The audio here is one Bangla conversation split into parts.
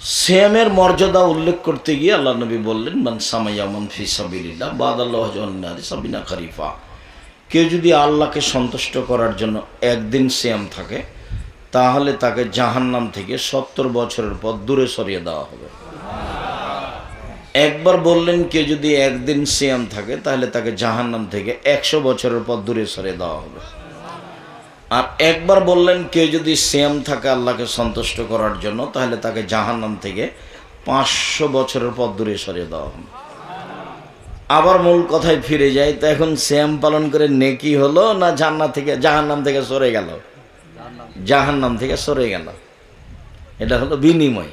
শ্যামের মর্যাদা উল্লেখ করতে গিয়ে আল্লাহ নবী বললেন, মান সামাইয়ামন ফি সাবিলিল্লাহ বাদ আল্লাহ সাবিনা খারিফা। কেউ যদি আল্লাহকে সন্তুষ্ট করার জন্য একদিন শ্যাম থাকে, তাহলে তাকে জাহান্নাম থেকে সত্তর বছরের পর দূরে সরিয়ে দেওয়া হবে। একবার বললেন, কেউ যদি একদিন সিয়াম থাকে, তাহলে তাকে জাহান্নাম থেকে একশো বছরের পর দূরে সরিয়ে দেওয়া হবে। আর একবার বললেন, কেউ যদি সিয়াম থাকে আল্লাহকে সন্তুষ্ট করার জন্য, তাহলে তাকে জাহান্নাম থেকে পাঁচশো বছরের পর দূরে সরিয়ে দেওয়া হবে। আবার মূল কথায় ফিরে যায় তো এখন শ্যাম পালন করে নেকি হলো না জান্নাত থেকে, জাহান্নাম থেকে সরে গেল? জাহান্নাম থেকে সরে গেল। এটা হলো বিনিময়।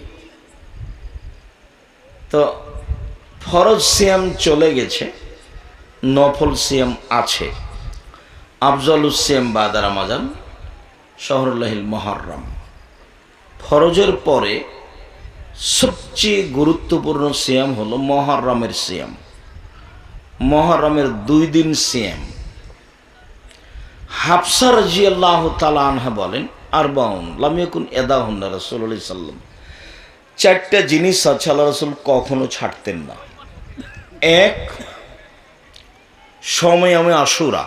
তো ফরজ সিয়াম চলে গেছে, নফল সিয়াম আছে। আফজল সিয়াম বাদার আমাজান শহরুল্লাহিল মহরম। ফরজের পরে সবচেয়ে গুরুত্বপূর্ণ সিয়াম হলো মহরমের সিয়াম। মহরমের দুই দিন সিয়াম। হাফসা রাজি আল্লাহ আনহা বলেন আর বাউন লামিয়াকুন এদাহুন রসুল্লাহ সাল্লাম চারটা জিনিস আছে, আল্লাহ রসুল কখনো ছাড়তেন না। এক সময় আমি আশুরা।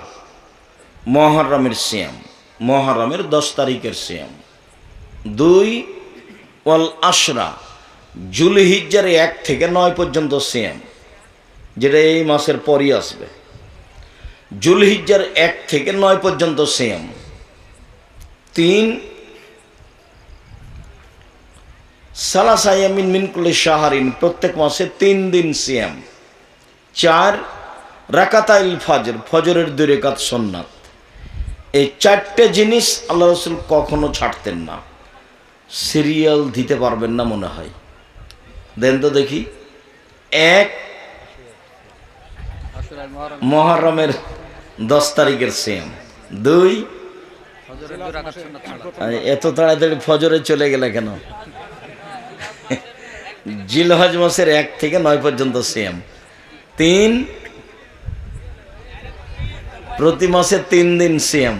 মহরমের সিয়াম, মহরমের দশ তারিখের সিয়াম। দুই, ওয়াল আশরা, জুলহিজ্জার এক থেকে নয় পর্যন্ত সিয়াম, যেটা এই মাসের পরই আসবে। জুলহিজ্জার এক থেকে নয় পর্যন্ত সিয়াম। তিন সালাসায়ামিন মিনকুলে শাহারিন, প্রত্যেক মাসে তিন দিন সিয়াম। চার, রাকাতাইল ফজর, ফজরের দুই রেখাত সন্ন্যাত। এই চারটে জিনিস আল্লাহ রসুল কখনো ছাড়তেন না। সিরিয়াল দিতে পারবেন না মনে হয়। দেন তো দেখি। এক মহরমের দশ তারিখের সেম দুই এত তাড়াতাড়ি ফজরে চলে গেলে কেন? জিলহজ মাসের এক থেকে নয় পর্যন্ত সেম তিন প্রতি মাসে তিন দিন সিয়াম।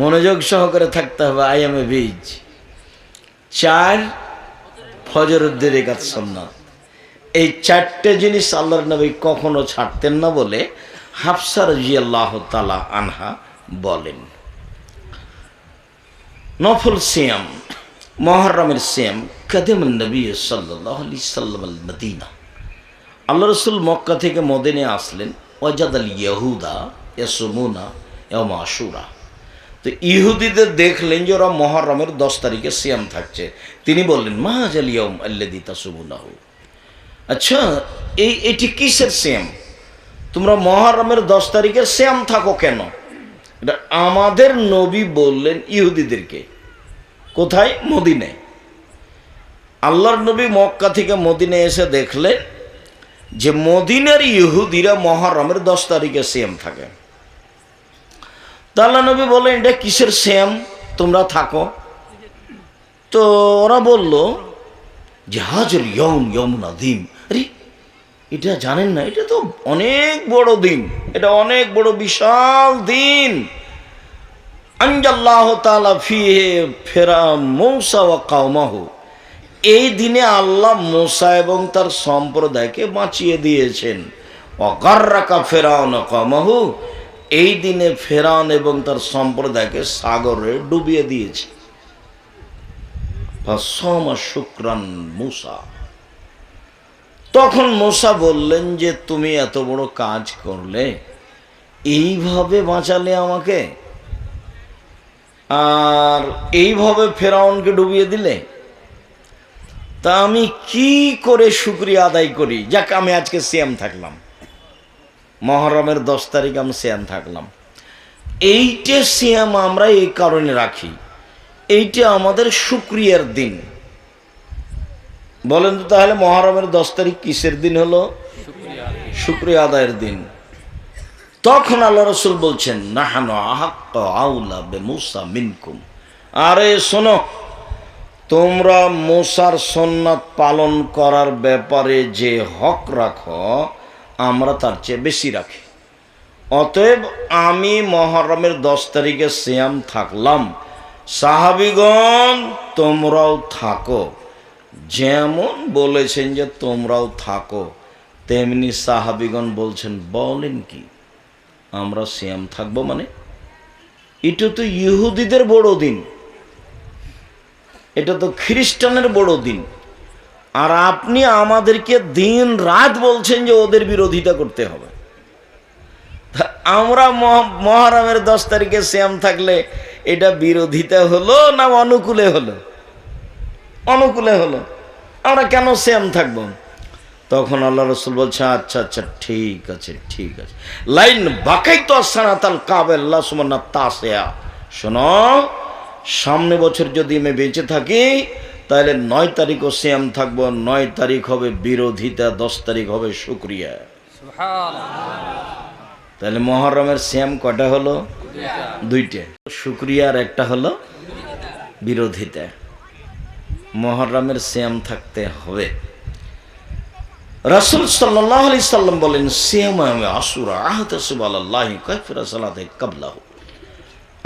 মনোযোগ সহকারে থাকতে হবে আই এম এ বীজ চার ফজরুদ্দিন একাত সন্ন্যাত এই চারটে জিনিস আল্লাহর নবী কখনো ছাড়তেন না বলে হাফসার জিয়াল্লাহ তালা আনহা বলেন। নফল সিয়াম, মহরমের সিয়াম কাদিম নবী সাল্লাহ আলি সাল্লাম মদিনা। আল্লাহ রসুল মক্কা থেকে মদিনে আসলেন। ওয়াজাদ আল ইয়াহুদা ইয়াসুমুনা এবং আশুরা। তো ইহুদিদের দেখলেন যে ওরা মহরমের দশ তারিখে সিয়াম থাকছে। তিনি বললেন মাহাজ আল ইয়ম আল্লাদি তাসুমুনাহু। আচ্ছা এই এটি কিসের সিয়াম? তোমরা মহরমের দশ তারিখের শ্যাম থাকো কেন? এটা আমাদের নবী বললেন ইহুদিদেরকে। কোথায়? মদিনে। আল্লাহর নবী মক্কা থেকে মদিনে এসে দেখলেন যে মদিনের ইহুদিরা মহরমের দশ তারিখে শ্যাম থাকে। তা আল্লাহ নবী বললেন, এটা কিসের শ্যাম? তোমরা থাকো। তো ওরা বলল, জাহাজের ইয়ম ইয়ম নাদিম আরে, এটা জানেন না, এটা তো অনেক বড় দিন, এটা অনেক বড় বিশাল দিন। আঞ্জাল্লাহ তালা ফিহে ফেরা মৌসা ওয়া কাউমাহু এই দিনে আল্লাহ মোসা এবং তার সম্প্রদায়কে বাঁচিয়ে দিয়েছেন। অকার্রাকা ফেরাউন কামাহু এই দিনে ফেরাউন এবং তার সম্প্রদায়কে সাগরে ডুবিয়ে দিয়েছে। শুক্রান মুসা। তখন মোসা বললেন যে, তুমি এত বড় কাজ করলে, এইভাবে বাঁচালে আমাকে? আর এইভাবে ফেরাউনকে ডুবিয়ে দিলে? তা আমি কি করে শুক্রিয়া আদায় করি? যাক, আমি আজকে সিয়াম থাকলাম। মহরমের দশ তারিখ আমি সিয়াম থাকলাম। এইটে সিয়াম আমরা এই কারণে রাখি। এইটা আমাদের শুক্রিয়ার দিন। বলেন তো তাহলে মহরমের দশ তারিখ কিসের দিন হলো? শুক্রিয়া আদায়ের দিন। তখন আল্লাহ রসুল বলছেন, নাহানো আউলা বে মুসা মিনকুম। আরে শোনো, তোমরা মোসার সন্ন্যাত পালন করার ব্যাপারে যে হক রাখো আমরা তার চেয়ে বেশি রাখি। অতএব আমি মহরমের দশ তারিখে শ্যাম থাকলাম। সাহাবিগণ, তোমরাও থাকো। যেমন বলেছেন যে তোমরাও থাকো, তেমনি সাহাবিগণ বলছেন, বলেন কি? আমরা শ্যাম থাকব মানে? এটা তো ইহুদিদের বড় দিন এটা তো খ্রিস্টানের বড় দিন আর আপনি আমাদেরকে দিন রাত বলছেন যে ওদের বিরোধিতা করতে হবে। আমরা মহ- মহরমের দশ তারিখে শ্যাম থাকলে এটা বিরোধিতা হলো না অনুকূলে হলো? অনুকূলে হলো। আমরা কেন শ্যাম থাকব? তখন আল্লাহ রসুল বলছে আচ্ছা আচ্ছা ঠিক আছে ঠিক আছে। লাইন বাকাই তো সানাতাল কাবেল্লা সুমন্না তাসেয়া। শোনো, সামনে বছর যদি আমি বেঁচে থাকি তাহলে নয় তারিখও শ্যাম থাকব নয় তারিখ হবে বিরোধিতা দশ তারিখ হবে শুক্রিয়া। তাহলে মহরমের শ্যাম কটা হলো? দুইটা। শুক্রিয়ার একটা হলো বিরোধিতা। মহরমের শ্যাম থাকতে হবে। রাসুল সাল্লাহ আলি সাল্লাম বলেন শ্যাম আমি আসুরা আহত আল্লাহ কৈফিরা সালাতে কাবলাহ।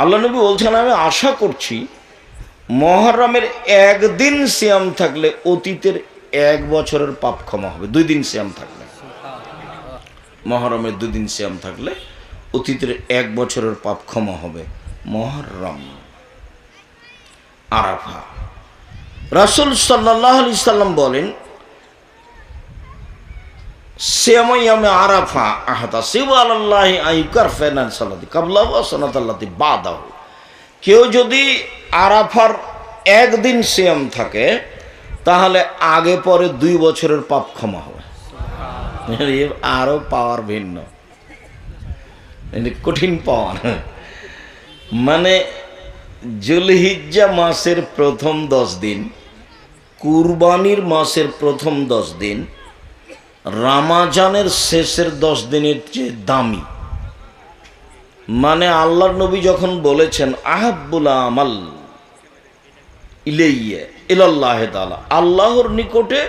আল্লাহ নবী বলছেন আমি আশা করছি মহরমের একদিন শ্যাম থাকলে অতীতের এক বছরের পাপ ক্ষমা হবে। দুই দিন শ্যাম থাকলে। মহরমের দুদিন শ্যাম থাকলে অতীতের এক বছরের পাপ ক্ষমা হবে। মহরম। আরাফা। রাসুল সাল্লাহ আলি সাল্লাম বলেন শ্যামাইয়ামে আরাফা আহাতা শিব আল্লাহ আইকার ফেনান সালাদি কাবলাহ সনাতাল্লাতি বাদাহ। কেউ যদি আরাফার একদিন শ্যাম থাকে, তাহলে আগে পরে দুই বছরের পাপ ক্ষমা হবে। এ আরও পাওয়ার ভিন্ন। কঠিন পাওয়ার। মানে জুলহিজ্জা মাসের প্রথম দশ দিন, কুরবানির মাসের প্রথম দশ দিন, রামাজানের শেষের দশ দিনের চেয়ে দামি। মানে আল্লাহর নবী যখন বলেছেন, আহাব্বুল আমাল ইলেইয়ে ইলাল্লাহ তাআলা আল্লাহর নিকটে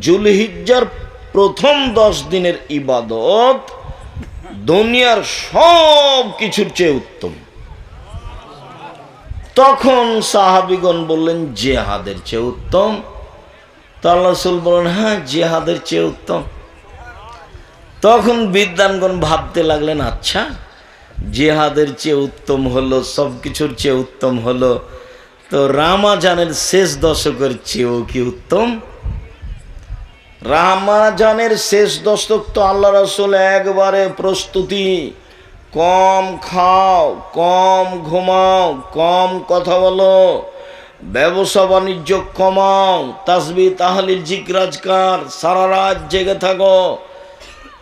জুলহিজ্জার প্রথম দশ দিনের ইবাদত দুনিয়ার সব কিছুর চেয়ে উত্তম। তখন সাহাবিগণ বললেন, জেহাদের চেয়ে উত্তম? তাল্লাসুল বলেন হ্যাঁ জেহাদের চেয়ে উত্তম। তখন বিদ্যানগণ ভাবতে লাগলেন আচ্ছা জেহাদের চেয়ে উত্তম হলো সব কিছুর চেয়ে উত্তম হলো। তো রামাজানের শেষ দশকের চেয়েও কি উত্তম? রামাজানের শেষ দশক তো আল্লাহ রসুল একবারে প্রস্তুতি। কম খাও, কম ঘুমাও, কম কথা বলো। ব্যবসা বাণিজ্য কমাও, তাসবি, তাহলিল জিকরাজকার সারা রাত জেগে থাকো।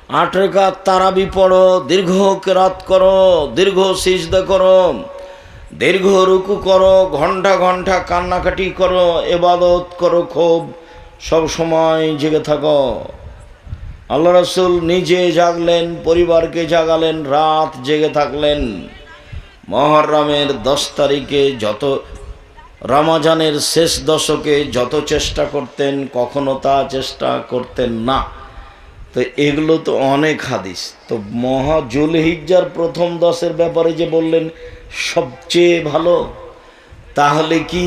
আট রেখা তারাবি পড়ো, দীর্ঘ কেরাত করো, দীর্ঘ সিজদা করো, দীর্ঘ রুকু করো, ঘণ্টা ঘণ্টা কান্নাকাটি করো, এবাদত করো, খুব সব সময় জেগে থাকো। আল্লাহ রসুল নিজে জাগলেন, পরিবারকে জাগালেন, রাত জেগে থাকলেন। মহরমের দশ তারিখে যত, রামাজানের শেষ দশকে যত চেষ্টা করতেন, কখনো তা চেষ্টা করতেন না। তো এগুলো তো অনেক হাদিস। তো মহা জুলহিজ্জার প্রথম দশের ব্যাপারে যে বললেন, সবচেয়ে ভালো, তাহলে কি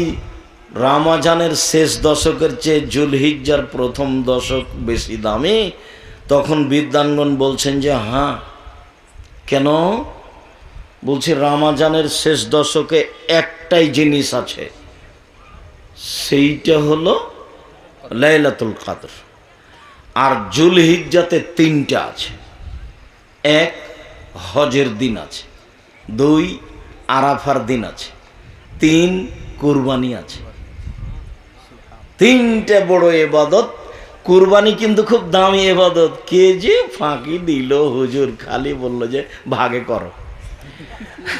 রামাজানের শেষ দশকের চেয়ে জুলহিজ্জার প্রথম দশক বেশি দামি? তখন বিদ্যাঙ্গন বলছেন যে হ্যাঁ কেন? বলছি, রামাজানের শেষ দশকে একটাই জিনিস আছে, সেইটা হলো লাইলাতুল কাদর। আর জুলহিজ্জাতে তিনটা আছে। এক, হজের দিন আছে। দুই, আরাফার দিন আছে। তিন, কুরবানি আছে। তিনটে বড় এবাদত। কুরবানি কিন্তু খুব দামি এবাদত। কে যে ফাঁকি দিল? হুজুর খালি বলল যে, ভাগে করো।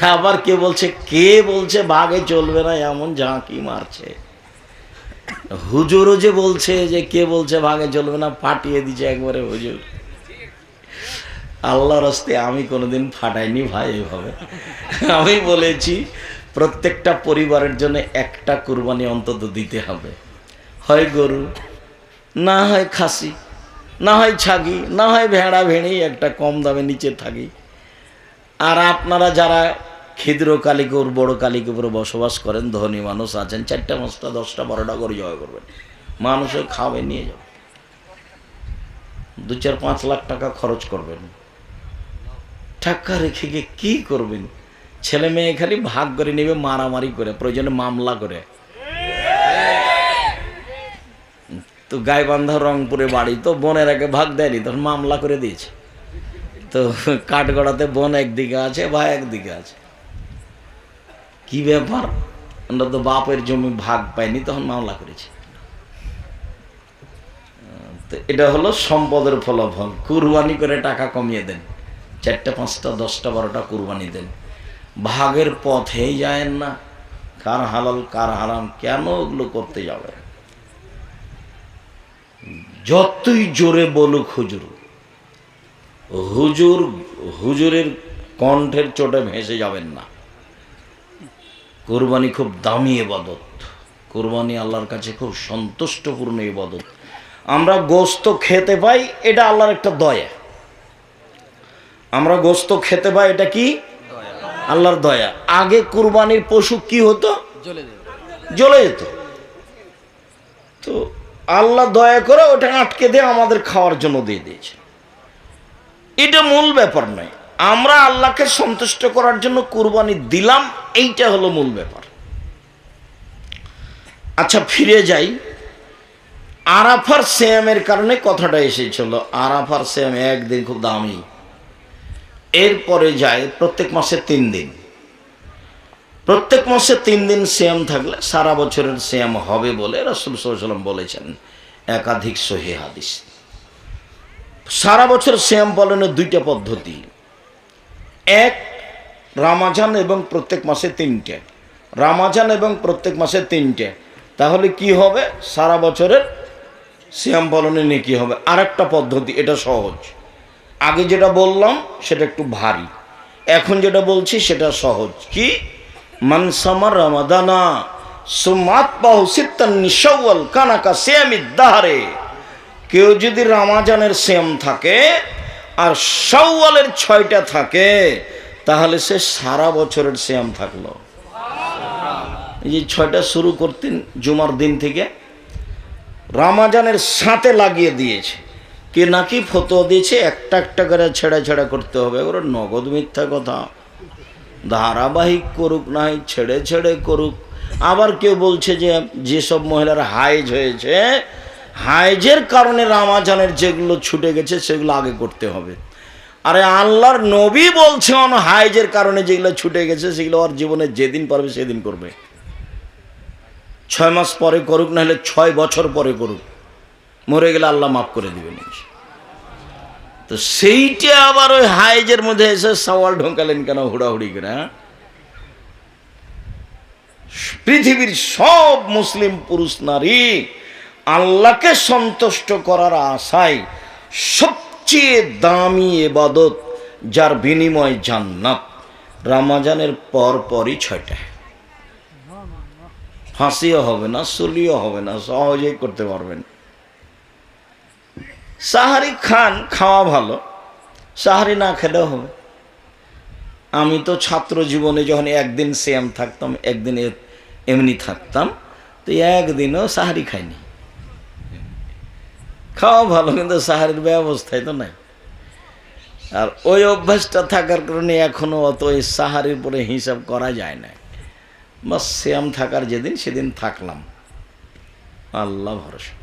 আবার কে বলছে কে বলছে, ভাগে চলবে না, এমন ঝাঁকি মারছে। হুজুরও যে বলছে যে কে বলছে ভাগে চলবে না, ফাটিয়ে দিছে একবারে হুজুর। আল্লাহর হস্তে আমি কোনোদিন ফাটাইনি ভাই এভাবে। আমি বলেছি, প্রত্যেকটা পরিবারের জন্য একটা কুরবানি অন্তত দিতে হবে। হয় গরু, না হয় খাসি, না হয় ছাগি, না হয় ভেড়া ভেড়ি, একটা কম দামে নিচে থাকি। আর আপনারা যারা ক্ষুদ্র কালিকুর বড় কালিকুপুরে বসবাস করেন, ধনী মানুষ আছেন, চারটা পাঁচটা দশটা, বারোটা করে জয় করবেন। মানুষে খাবে নিয়ে যাবে দু চার পাঁচ লাখ টাকা খরচ করবেন। টাকা রেখে গিয়ে কী করবেন? ছেলে মেয়ে খালি ভাগ করে নেবে, মারামারি করে, প্রয়োজনে মামলা করে। তো গাইবান্ধা রংপুরে বাড়ি, তো বোনের আগে ভাগ দেয়নি, তখন মামলা করে দিয়েছে। তো কাঠগড়াতে বোন একদিকে আছে, ভাই একদিকে আছে। কি ব্যাপার? আমরা তো বাপের জমি ভাগ পাইনি, তখন মামলা করেছি। এটা হলো সম্পদের ফলাফল। কুরবানি করে টাকা কমিয়ে দেন। চারটা, পাঁচটা, দশটা, বারোটা কুরবানি দেন। ভাগের পথেই যায়েন না। কার হালাল, কার হারাম, কেন ওগুলো করতে যাবে যতই জোরে বলুক হুজুর হুজুর, হুজুরের কণ্ঠের চোটে ভেসে যাবেন না। কোরবানি খুব দামি এবাদত কোরবানি আল্লাহর কাছে খুব সন্তুষ্টপূর্ণ এবাদত আমরা গোস্ত খেতে পাই এটা আল্লাহর একটা দয়া। আমরা গোস্ত খেতে পাই এটা কি? আল্লাহর দয়া। আগে কুরবানির পশু কি হতো? জ্বলে যেত। তো আল্লাহ দয়া করে ওটা আটকে দিয়ে আমাদের খাওয়ার জন্য দিয়ে দিয়েছে। এটা মূল ব্যাপার নয়। আমরা আল্লাহকে সন্তুষ্ট করার জন্য কুরবানি দিলাম, এইটা হলো মূল ব্যাপার। আচ্ছা ফিরে যাই। আরাফার শ্যামের কারণে কথাটা এসেছিল, আরাফার শ্যাম একদিন খুব দামি। এরপরে যায় প্রত্যেক মাসে তিন দিন। প্রত্যেক মাসে তিন দিন শ্যাম থাকলে সারা বছরের শ্যাম হবে বলে রসুল সাল্লাম বলেছেন, একাধিক সহি হাদিস। সারা বছর শ্যাম পালনের দুইটা পদ্ধতি। এক রামাজান এবং প্রত্যেক মাসে তিনটে। রামাজান এবং প্রত্যেক মাসে তিনটে। তাহলে কি হবে? সারা বছরের শ্যাম পালনে নেকি হবে। আর একটা পদ্ধতি, এটা সহজ। আগে যেটা বললাম, সেটা একটু ভারী। এখন যেটা বলছি, সেটা সহজ। কি? মানসামার রামাদানা সুমাত বাহু সিত্তান্নি কানাকা শ্যামিদ দাহারে। কেউ যদি রামাজানের শ্যাম থাকে আর সওয়ালের ছয়টা থাকে, তাহলে সে সারা বছরের শ্যাম থাকল। এই যে ছয়টা শুরু করতেন জুমার দিন থেকে রামাজানের সাথে লাগিয়ে দিয়েছে। কে নাকি ফটো দিয়েছে, একটা একটা করে ছেড়া ছেড়া করতে হবে ওরা নগদ মিথ্যা কথা। ধারাবাহিক করুক নাই, ছেড়ে ছেড়ে করুক। আবার কেউ বলছে যে, যেসব মহিলার হাইজ হয়েছে হাইজের কারণে রামাজানের যেগুলো ছুটে গেছে, সেগুলো আগে করতে হবে। আরে আল্লাহর নবী বলছে অন হাইজের কারণে যেগুলো ছুটে গেছে, সেগুলো ওর জীবনে যেদিন পারবে সেদিন করবে। ছয় মাস পরে করুক না হলে ছয় বছর পরে করুক। মরে গেলে আল্লাহ মাফ করে দিবেন তো সেইটা আবার ওই হাইজের মধ্যে এসে সওয়াল ঢোকালেন কেন হুড়াহুড়ি করে হ্যাঁ? পৃথিবীর সব মুসলিম পুরুষ নারী আল্লাহকে সন্তুষ্ট করার আশায় সবচেয়ে দামি এবাদত, যার বিনিময় জান্নাত। রামাজানের পর পরই ছয়টা ফাঁসিও হবে না চলিও হবে না, সহজেই করতে পারবেন। সাহারি খান, খাওয়া ভালো, সাহারি না খেলেও হবে। আমি তো ছাত্র জীবনে যখন একদিন সেম থাকতাম, একদিন এমনি থাকতাম, তো একদিনও সাহারি খাইনি। খাওয়া ভালো, কিন্তু সাহারির ব্যবস্থায় তো নাই। আর ওই অভ্যাসটা থাকার কারণে এখনও অত ওই সাহারির পরে হিসাব করা যায় না বা শ্যাম থাকার যেদিন সেদিন থাকলাম। আল্লাহ ভরসা।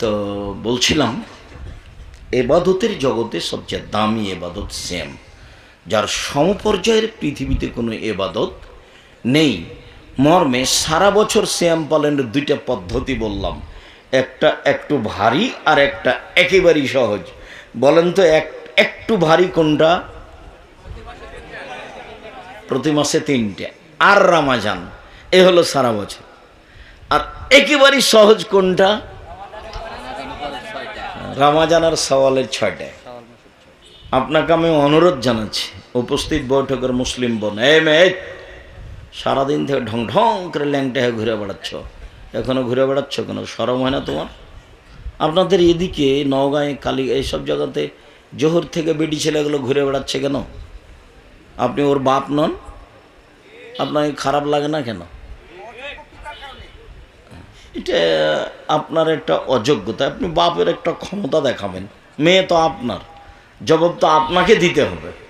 তো বলছিলাম, এবাদতের জগতে সবচেয়ে দামি এবাদত শ্যাম যার সমপর্যায়ের পৃথিবীতে কোনো এবাদত নেই। মর্মে সারা বছর শ্যাম পালনের দুইটা পদ্ধতি বললাম। একটা একটু ভারী আর একটা একেবারেই সহজ। বলেন তো এক, একটু ভারী কোনটা? প্রতি মাসে তিনটে। আর রামাজান, এ হলো সারা বছর। আর একেবারেই সহজ কোনটা? রামাজান আর সওয়ালের ছয়টায় আপনাকে আমি অনুরোধ জানাচ্ছি, উপস্থিত বৈঠকের মুসলিম বোন, এই মেয়ে সারাদিন থেকে ঢং ঢং করে ল্যাংটা হয়ে ঘুরে বেড়াচ্ছ। এখনও ঘুরে বেড়াচ্ছ কেন? সরম হয় না তোমার? আপনাদের এদিকে নওগাঁয়, কালী এইসব জায়গাতে জোহর থেকে বেটি ছেলেগুলো ঘুরে বেড়াচ্ছে কেন? আপনি ওর বাপ নন? আপনাকে খারাপ লাগে না কেন? এটা আপনার একটা অযোগ্যতা, আপনি বাপের একটা ক্ষমতা দেখাবেন। মেয়ে তো আপনার, জবাব তো আপনাকে দিতে হবে।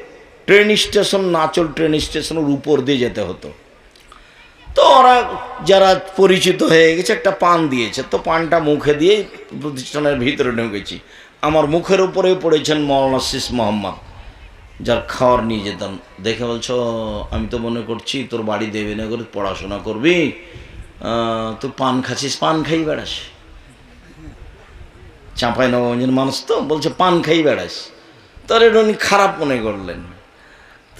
ট্রেন স্টেশন নাচল ট্রেন স্টেশনের উপর দিয়ে যেতে হতো। তো ওরা যারা পরিচিত হয়ে গেছে, একটা পান দিয়েছে। তো পানটা মুখে দিয়ে প্রতিষ্ঠানের ভিতরে ঢুকেছি। আমার মুখের উপরে পড়েছেন মৌলানা শিস মোহাম্মদ, যার খাওয়ার নিয়ে যেতাম। দেখে বলছো, আমি তো মনে করছি তোর বাড়ি দেবে না করে পড়াশোনা করবি তুই পান খাচ্ছিস, পান খাই বেড়াস। চাঁপাই নবগঞ্জের মানুষ তো বলছে, পান খাই বেড়াস। তোর এটা উনি খারাপ মনে করলেন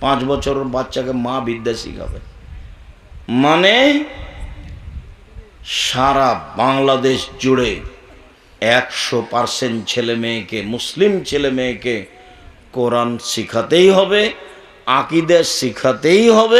পাঁচ বছরের বাচ্চাকে মা বিদ্যা শিখাবে। মানে সারা বাংলাদেশ জুড়ে একশো পার্সেন্ট ছেলে মেয়েকে, মুসলিম ছেলে মেয়েকে কোরআন শিখাতেই হবে আকিদের শিখাতেই হবে।